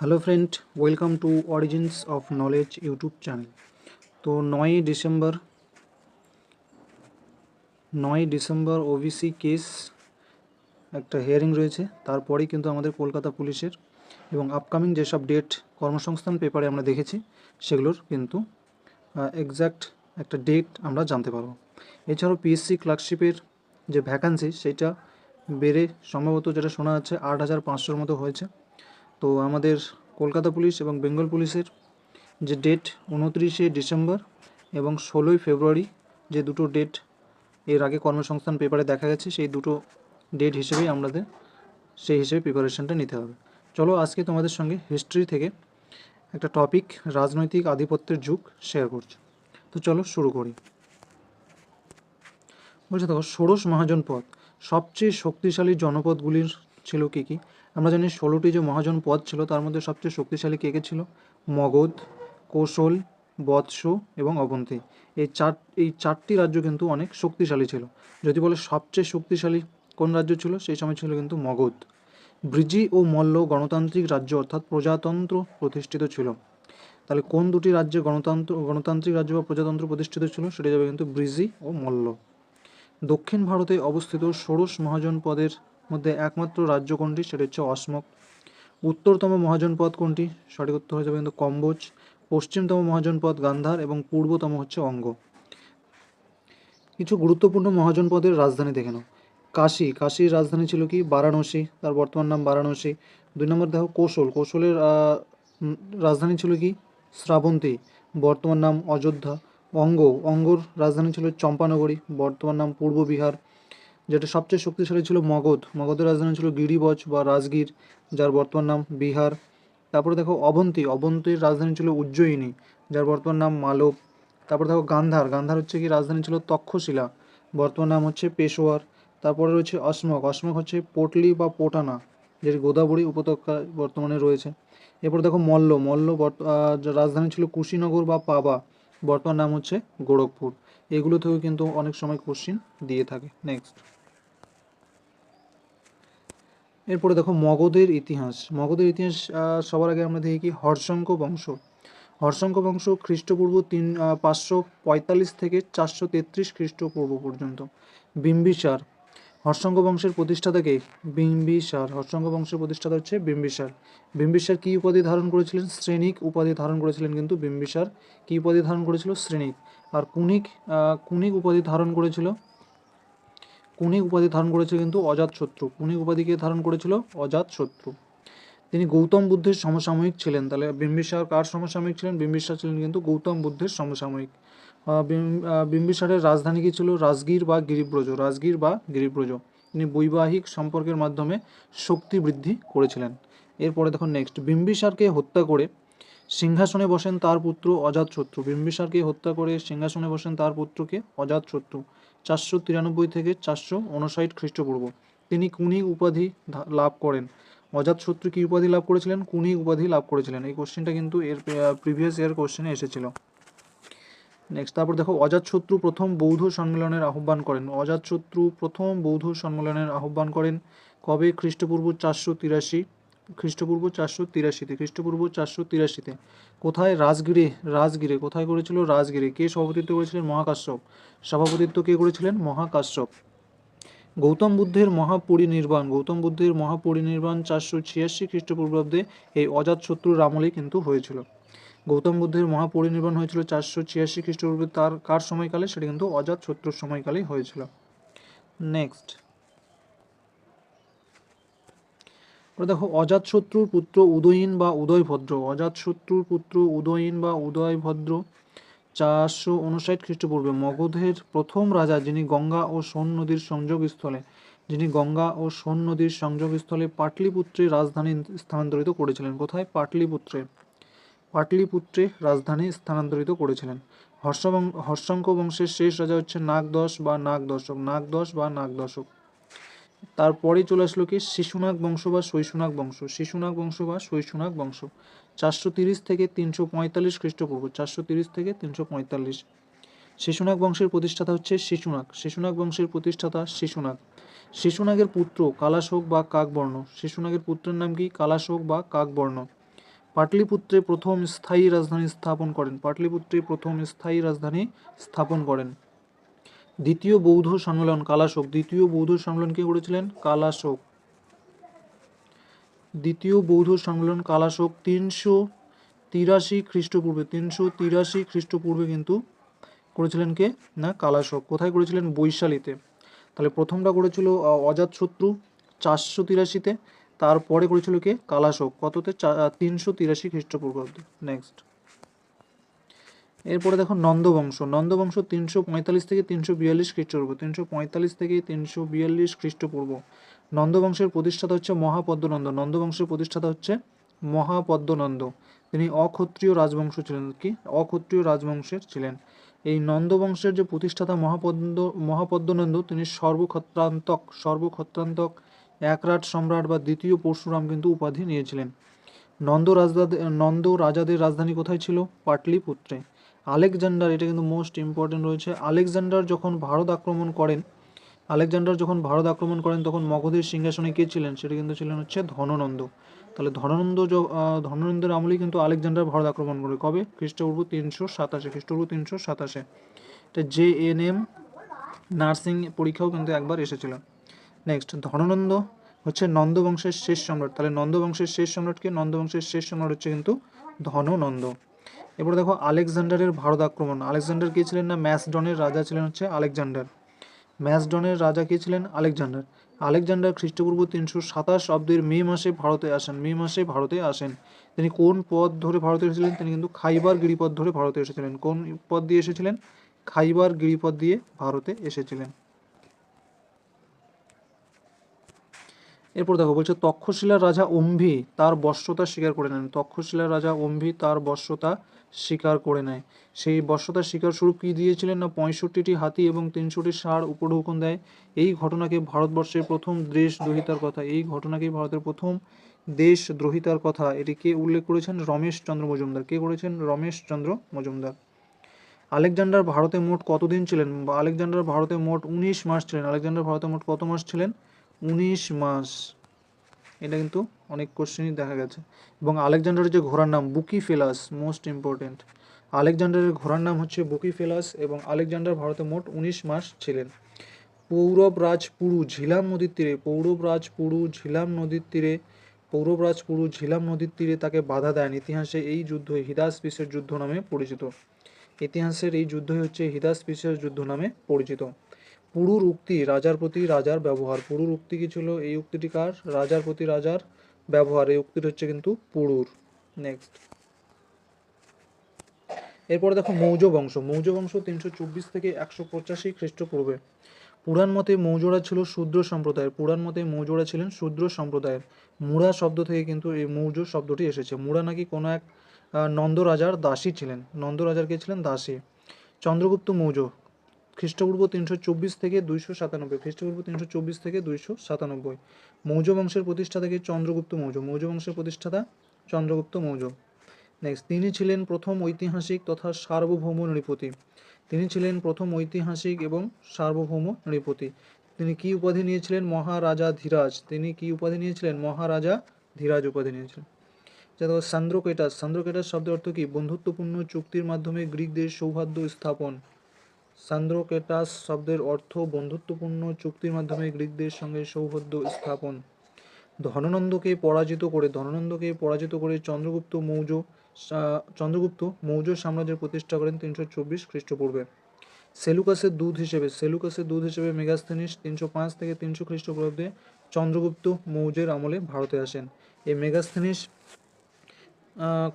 Hello friend welcome to origins of knowledge YouTube channel তো নয়ই December, নয় December OBC case একটা hearing রয়েছে, তারপরেই কিন্তু আমাদের কলকাতা পুলিশের এবং আপকামিং যেসব ডেট কর্মসংস্থান পেপারে আমরা দেখেছি, সেগুলোর কিন্তু এক্স্যাক্ট একটা ডেট আমরা জানতে পারব। এছাড়াও পিএসসি ক্লার্কশিপের যে ভ্যাকান্সি সেটা বেড়ে সম্ভবত যেটা শোনা যাচ্ছে আট হাজার পাঁচশোর মতো হয়েছে। তো আমাদের কলকাতা পুলিশ এবং বেঙ্গল পুলিশের যে ডেট উনত্রিশে ডিসেম্বর এবং ষোলোই ফেব্রুয়ারি যে দুটো ডেট এর আগে কর্মসংস্থান পেপারে দেখা গেছে, সেই দুটো ডেট হিসেবেই আমাদের সেই হিসেবে প্রিপারেশনটা নিতে হবে। চলো আজকে তোমাদের সঙ্গে হিস্ট্রি থেকে একটা টপিক রাজনৈতিক আধিপত্যের যুগ শেয়ার করছি। তো চলো শুরু করি। বলছে দেখো, ষোড়শ মহাজন পদ, সবচেয়ে শক্তিশালী জনপদগুলির ছিল কী কী? আমরা জানি ষোলোটি যে মহাজন পদ ছিল, তার মধ্যে সবচেয়ে শক্তিশালী কে কে ছিল? মগধ, কৌশল, বৎস এবং অবন্তী এই চার এই চারটি রাজ্য কিন্তু অনেক শক্তিশালী ছিল। যদি বলে সবচেয়ে শক্তিশালী কোন রাজ্য ছিল, সেই সময় ছিল কিন্তু মগধ। ব্রিজি ও মল্ল গণতান্ত্রিক রাজ্য অর্থাৎ প্রজাতন্ত্র প্রতিষ্ঠিত ছিল। তাহলে কোন দুটি রাজ্যে গণতন্ত্র গণতান্ত্রিক রাজ্য বা প্রজাতন্ত্র প্রতিষ্ঠিত ছিল, সেটা যাবে কিন্তু ব্রিজি ও মল্ল। দক্ষিণ ভারতে অবস্থিত ষোড়শ মহাজন পদের মধ্যে একমাত্র রাজ্য কোনটি? সেটা হচ্ছে অসমক উত্তরতম মহাজন পদ কোনটি? সঠিক উত্তর হয়ে যাবে কিন্তু কম্বোজ। পশ্চিমতম মহাজন পদ গান্ধার এবং পূর্বতম হচ্ছে অঙ্গ। কিছু গুরুত্বপূর্ণ মহাজনপদের রাজধানী দেখে নাও। কাশী। কাশীর রাজধানী ছিল কি? বারাণসী। তার বর্তমান নাম বারাণসী। দুই নম্বর দেখো, কৌশল। কৌশলের রাজধানী ছিল কি? শ্রাবন্তী। বর্তমান নাম অযোধ্যা। অঙ্গ। অঙ্গর রাজধানী ছিল চম্পানগরী। বর্তমান নাম পূর্ব বিহার। যেটা সবচেয়ে শক্তিশালী ছিল মগধ। মগধের রাজধানী ছিল গিরিবজ বা রাজগীর, যার বর্তমান নাম বিহার। তারপরে দেখো অবন্তী। অবন্তীর রাজধানী ছিল উজ্জয়িনী, যার বর্তমান নাম মালব। তারপরে দেখো গান্ধার। গান্ধার হচ্ছে কি? রাজধানী ছিল তক্ষশিলা, বর্তমান নাম হচ্ছে পেশোয়ার। তারপরে রয়েছে অসমক অসমক হচ্ছে পটলি বা পোটানা, যেটি গোদাবরী উপত্যকা বর্তমানে রয়েছে। এরপর দেখো মল্ল। মল্ল রাজধানী ছিল কুশীনগর বা পাবা, বর্তমান নাম হচ্ছে গোরখপুর। এগুলো থেকেও কিন্তু অনেক সময় কোশ্চিন দিয়ে থাকে। নেক্সট এরপরে দেখো মগধের ইতিহাস। মগধের ইতিহাস সবার আগে আমরা দেখি কি? হর্ষঙ্ক বংশ। হর্ষঙ্ক বংশ খ্রিস্টপূর্ব তিন পাঁচশো পঁয়তাল্লিশ থেকে চারশো তেত্রিশ খ্রিস্টপূর্ব পর্যন্ত। বিম্বিসার। হর্ষঙ্ক বংশের প্রতিষ্ঠাতাকে বিম্বিসার। হর্ষঙ্ক বংশের প্রতিষ্ঠাতা হচ্ছে বিম্বিসার। বিম্বিসার কী উপাধি ধারণ করেছিলেন? শ্রেণিক উপাধি ধারণ করেছিলেন কিন্তু বিম্বিসার। কী উপাধি ধারণ করেছিল? শ্রেণিক। আর কুনিক আহ, কুনিক উপাধি ধারণ করেছিল? কুনিক উপাধি ধারণ করেছে কিন্তু অজাতশত্রু কুনিক উপাধিকে ধারণ করেছিল? অজাতশত্রু তিনি গৌতম বুদ্ধের সমসাময়িক ছিলেন। তাহলে বিম্বিসার কার সমসাময়িক ছিলেন? বিম্বিসার ছিলেন কিন্তু গৌতম বুদ্ধের সমসাময়িক। বিম্বিসারের রাজধানী কি ছিল? রাজগীর বা গিরিব্রজ। রাজগীর বা গিরিব্রজ। তিনি বৈবাহিক সম্পর্কের মাধ্যমে শক্তি বৃদ্ধি করেছিলেন। এরপরে দেখুন নেক্সট বিম্বিসারকে হত্যা করে সিংহাসনে বসেন তার পুত্র অজাতশত্রু বিম্বিসারকে হত্যা করে সিংহাসনে বসেন তার পুত্রকে অজাতশত্রু চারশো তিরানব্বই থেকে চারশো উনষাট খ্রিস্টপূর্ব। তিনি কুনিক উপাধি লাভ করেন। অজাতশত্রু কি উপাধি লাভ করেছিলেন? কুনিক উপাধি লাভ করেছিলেন। এই কোশ্চেনটা কিন্তু এর প্রিভিয়াস ইয়ার কোশ্চেনে এসেছিল। নেক্সট তারপর দেখো অজাতশত্রু প্রথম বৌদ্ধ সম্মেলনের আহ্বান করেন। অজাতশত্রু প্রথম বৌদ্ধ সম্মেলনের আহ্বান করেন কবে? খ্রিস্টপূর্ব চারশো তিরাশি। খ্রিস্টপূর্ব চারশো তিরাশিতে, খ্রিস্টপূর্ব চারশো তিরাশিতে কোথায় রাজগিরে রাজগিরে, কোথায় করেছিল রাজগিরে? কে সভাপতিত্ব করেছিলেন? মহাকাশ্যপ। সভাপতিত্ব কে করেছিলেন? মহাকাশ্যপ। গৌতম বুদ্ধের মহাপরিনির্বাণ, গৌতম বুদ্ধের মহাপরিনির্বাণ চারশো ছিয়াশি খ্রিস্টপূর্বাব্দে এই অজাত অজাতশত্রুর আমলেই কিন্তু হয়েছিল। গৌতম বুদ্ধের মহাপরিনির্বাণ হয়েছিল চারশো ছিয়াশি খ্রিস্টপূর্বে। তার কার সময়কালে? সেটা কিন্তু অজাতশত্রুর সময়কালেই হয়েছিল। নেক্সট। দেখো অজাতশত্রুর পুত্র উদয়ীন বা উদয়ভদ্র। অজাতশত্রুর পুত্র উদয়ীন বা উদয়ভদ্র চারশো উনষাট খ্রিস্টপূর্বে মগধের প্রথম রাজা যিনি গঙ্গা ও সোন নদীর সংযোগস্থলে, যিনি গঙ্গা ও সোন নদীর সংযোগস্থলে পাটলিপুত্রে রাজধানী স্থানান্তরিত করেছিলেন। কোথায়? পাটলিপুত্রে। পাটলিপুত্রে রাজধানী স্থানান্তরিত করেছিলেন। হর্ষবং হর্ষঙ্ক বংশের শেষ রাজা হচ্ছে নাগদশ বা নাগদশক। নাগদশ বা নাগদশক। তারপরে চলে আসলো কি? শিশুনাগ বংশ বা শৈশুনাগ বংশ। শিশুনাগ বংশ বা শৈশুনাগ বংশ। চারশো তিরিশ থেকে তিনশো পঁয়তাল্লিশ খ্রিস্টপূর্ব। চারশো তিরিশ থেকে তিনশো পঁয়তাল্লিশ। শিশুনাগ বংশের প্রতিষ্ঠাতা হচ্ছে শিশুনাগ। শিশুনাগ বংশের প্রতিষ্ঠাতা শিশুনাগ। শিশুনাগের পুত্র কালাশোক বা কাকবর্ণ। শিশুনাগের পুত্রের নাম কি? কালাশোক বা কাকবর্ণ। পাটলিপুত্রে প্রথম স্থায়ী রাজধানী স্থাপন করেন। পাটলিপুত্রে প্রথম স্থায়ী রাজধানী স্থাপন করেন। দ্বিতীয় বৌদ্ধ সম্মেলন, কালাশোক। দ্বিতীয় বৌদ্ধ সম্মেলন কে করেছিলেন? কালাশোক। দ্বিতীয় বৌদ্ধ সম্মেলন, কালাশোক তিনশো তিরাশি খ্রিস্টপূর্বে, তিনশো তিরাশি খ্রিস্টপূর্বে কিন্তু করেছিলেন কে? না, কালাশোক। কোথায় করেছিলেন? বৈশালীতে। তাহলে প্রথমটা করেছিল অজাতশত্রু চারশো তিরাশিতে, তারপরে করেছিল কে? কালাশোক। কততে? তিনশো তিরাশি খ্রিস্টপূর্বাব্দে। নেক্সট এরপরে দেখো নন্দবংশ। নন্দবংশ তিনশো পঁয়তাল্লিশ থেকে তিনশো বিয়াল্লিশ খ্রিস্টপূর্ব। তিনশো পঁয়তাল্লিশ থেকে তিনশো বিয়াল্লিশ খ্রিস্টপূর্ব। নন্দবংশের প্রতিষ্ঠাতা হচ্ছে মহাপদ্মনন্দ। নন্দবংশের প্রতিষ্ঠাতা হচ্ছে মহাপদ্মনন্দ। তিনি অক্ষত্রিয় রাজবংশ ছিলেন। কি? অক্ষত্রিয় রাজবংশের ছিলেন। এই নন্দবংশের যে প্রতিষ্ঠাতা মহাপদ্ম মহাপদ্মনন্দ, তিনি সর্বক্ষত্রান্তক সর্বক্ষত্রান্তক একরাট সম্রাট বা দ্বিতীয় পরশুরাম কিন্তু উপাধি নিয়েছিলেন। নন্দ রাজদাদের নন্দ রাজাদের রাজধানী কোথায় ছিল? পাটলিপুত্রে। আলেকজান্ডার, এটা কিন্তু মোস্ট ইম্পর্টেন্ট রয়েছে। আলেকজান্ডার যখন ভারত আক্রমণ করেন, আলেকজান্ডার যখন ভারত আক্রমণ করেন, তখন মগধের সিংহাসনে কে ছিলেন? সেটা কিন্তু ছিলেন হচ্ছে ধননন্দ। তাহলে ধননন্দ ধননন্দের আমলেই কিন্তু আলেকজান্ডার ভারত আক্রমণ করে। কবে? খ্রিস্টপূর্ব তিনশো সাতাশে, খ্রিস্টপূর্ব তিনশো সাতাশে। এটা জে এন এম নার্সিং পরীক্ষাও কিন্তু একবার এসেছিল। নেক্সট ধননন্দ হচ্ছে নন্দবংশের শেষ সম্রাট। তাহলে নন্দবংশের শেষ সম্রাটকে নন্দবংশের শেষ সম্রাট হচ্ছে কিন্তু ধননন্দ। এবারে দেখো আলেকজান্ডারের ভারত আক্রমণ। আলেকজান্ডার কে ছিলেন না? ম্যাসডনের রাজা ছিলেন হচ্ছে আলেকজান্ডার। ম্যাসডনের রাজা কে ছিলেন? আলেকজান্ডার। আলেকজান্ডার খ্রিস্টপূর্ব তিনশো সাতাশ অব্দের মে মাসে ভারতে আসেন। মে মাসে ভারতে আসেন। তিনি কোন পথ ধরে ভারতে এসেছিলেন? তিনি কিন্তু খাইবার গিরিপথ ধরে ভারতে এসেছিলেন। কোন পথ দিয়ে এসেছিলেন? খাইবার গিরিপথ দিয়ে ভারতে এসেছিলেন। এরপর দেখো, বলছে তক্ষশিলার রাজা অম্ভি তার বশ্যতা স্বীকার করে নেন। তক্ষশিলার রাজা অম্ভি তার বশ্যতা স্বীকার করে নেয়। সেই বশ্যতা স্বীকার স্বরূপ কি দিয়েছিলেন না পঁয়ষট্টিটি হাতি এবং তিনশোটি ষাঁড় উপঢৌকন দেয়? এই ঘটনাকে ভারতবর্ষের প্রথম দেশ দ্রোহিতার কথা, এই ঘটনাকে ভারতের প্রথম দেশ দ্রোহিতার কথা। এটি কে উল্লেখ করেছেন? রমেশ চন্দ্র মজুমদার। কে করেছেন? রমেশ চন্দ্র মজুমদার। আলেকজান্ডার ভারতে মোট কতদিন ছিলেন? আলেকজান্ডার ভারতে মোট উনিশ মাস ছিলেন। আলেকজান্ডার ভারতে মোট কত মাস ছিলেন? উনিশ মাস। এটা কিন্তু অনেক কোশ্চেনই দেখা গেছে। এবং আলেকজান্ডারের যে ঘোড়ার নাম বুকি ফেলাস মোস্ট ইম্পর্টেন্ট আলেকজান্ডারের ঘোড়ার নাম হচ্ছে বুকি ফেলাস এবং আলেকজান্ডার ভারতে মোট উনিশ মাস ছিলেন। পৌরব রাজপুরু ঝিলাম নদীর তীরে পৌরব রাজপুরু ঝিলাম নদীর তীরে পৌরব রাজপুরু ঝিলাম নদীর তীরে তাকে বাধা দেন। ইতিহাসে এই যুদ্ধ হিদাস পিসের যুদ্ধ নামে পরিচিত। ইতিহাসের এই যুদ্ধই হচ্ছে হিদাস পিসের যুদ্ধ নামে পরিচিত। পুরুর উক্তি রাজার প্রতি রাজার ব্যবহার। পুরুর উক্তি কি ছিল? এই উক্তিটি কার? রাজার প্রতি রাজার ব্যবহার এই উক্তিটি হচ্ছে কিন্তু পুরুর। নেক্সট এরপরে দেখো মৌর্য বংশ। মৌর্য বংশ তিনশো চব্বিশ থেকে একশো পঁচাশি খ্রিস্টপূর্বে। পুরাণ মতে মৌর্যরা ছিল শূদ্র সম্প্রদায়ের। পুরাণ মতে মৌর্যরা ছিলেন শূদ্র সম্প্রদায়ের। মুড়া শব্দ থেকে কিন্তু এই মৌর্য শব্দটি এসেছে। মুড়া নাকি কোনো এক আহ, নন্দ রাজার দাসী ছিলেন। নন্দ রাজার কে ছিলেন দাসী। চন্দ্রগুপ্ত মৌর্য খ্রিস্টপূর্ব তিনশো চব্বিশ থেকে দুইশো সাতানব্বই, খ্রিস্টপূর্ব তিনশো চব্বিশ থেকে দুইশো সাতানব্বই। মৌর্য বংশের প্রতিষ্ঠাতা কি চন্দ্রগুপ্ত মৌর্য মৌর্য বংশের প্রতিষ্ঠাতা চন্দ্রগুপ্ত মৌর্য। নেক্সট তিনি ছিলেন প্রথম ঐতিহাসিক তথা সার্বভৌম নৃপতি। তিনি ছিলেন প্রথম ঐতিহাসিক এবং সার্বভৌম নৃপতি। তিনি কি উপাধি নিয়েছিলেন? মহারাজা ধীরাজ। তিনি কি উপাধি নিয়েছিলেন? মহারাজা ধীরাজ উপাধি নিয়েছিলেন। যাতে সান্দ্রকেটাস। সান্দ্রকেটাস শব্দের অর্থ কি? বন্ধুত্বপূর্ণ চুক্তির মাধ্যমে গ্রিকদের সৌহার্দ্য স্থাপন। সান্দ্রকেটাস শব্দের অর্থ বন্ধুত্বপূর্ণ চুক্তির মাধ্যমে গ্রিকদের সঙ্গে সৌহার্দ্য স্থাপন। ধননন্দকে পরাজিত করে ধননন্দকে পরাজিত করে চন্দ্রগুপ্ত মৌর্য চন্দ্রগুপ্ত মৌর্য সাম্রাজ্যের প্রতিষ্ঠা করেন তিনশো চব্বিশ খ্রিস্টপূর্বে। সেলুকাসের দুধ হিসেবে সেলুকাসের দুধ হিসেবে মেগাস্থেনিস তিনশো পাঁচ থেকে তিনশো খ্রিস্টপূর্বাব্দে চন্দ্রগুপ্ত মৌর্যের আমলে ভারতে আসেন। এই মেগাস্থেনিস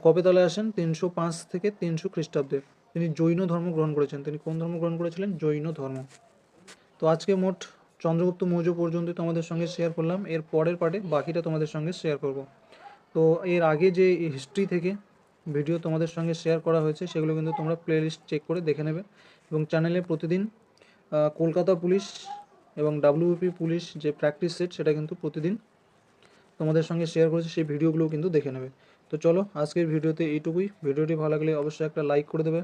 কবে তাহলে আসেন? তিনশো পাঁচ থেকে তিনশো খ্রিস্টাব্দে। তিনি জৈন ধর্ম গ্রহণ করেছেন। তিনি কোন ধর্ম গ্রহণ করেছিলেন? জৈন ধর্ম। তো আজকে মোট চন্দ্রগুপ্ত মৌর্য পর্যন্ত তোমাদের সঙ্গে শেয়ার করলাম। এর পরের পার্টে বাকিটা তোমাদের সঙ্গে শেয়ার করব। তো এর আগে যে হিস্ট্রি থেকে ভিডিও তোমাদের সঙ্গে শেয়ার করা হয়েছে, সেগুলো কিন্তু তোমরা প্লেলিস্ট চেক করে দেখে নেবে। এবং চ্যানেলে প্রতিদিন কলকাতা পুলিশ এবং ডাব্লিউপি পুলিশ যে প্র্যাকটিস সেট সেটা কিন্তু প্রতিদিন তোমাদের সঙ্গে শেয়ার করেছি। সেই ভিডিওগুলোও কিন্তু দেখে নেবে। তো চলো, আজকের ভিডিওতে এইটুকুই। ভিডিওটি ভালো লাগলে অবশ্যই একটা লাইক করে দেবে।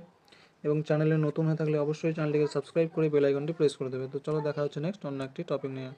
এবং চ্যানেলে নতুন হয়ে থাকলে অবশ্যই চ্যানেলটিকে সাবস্ক্রাইব করে বেল আইকনটি প্রেস করে দেবে। তো চলো দেখা হচ্ছে নেক্সট অন্য একটি টপিক নিয়ে।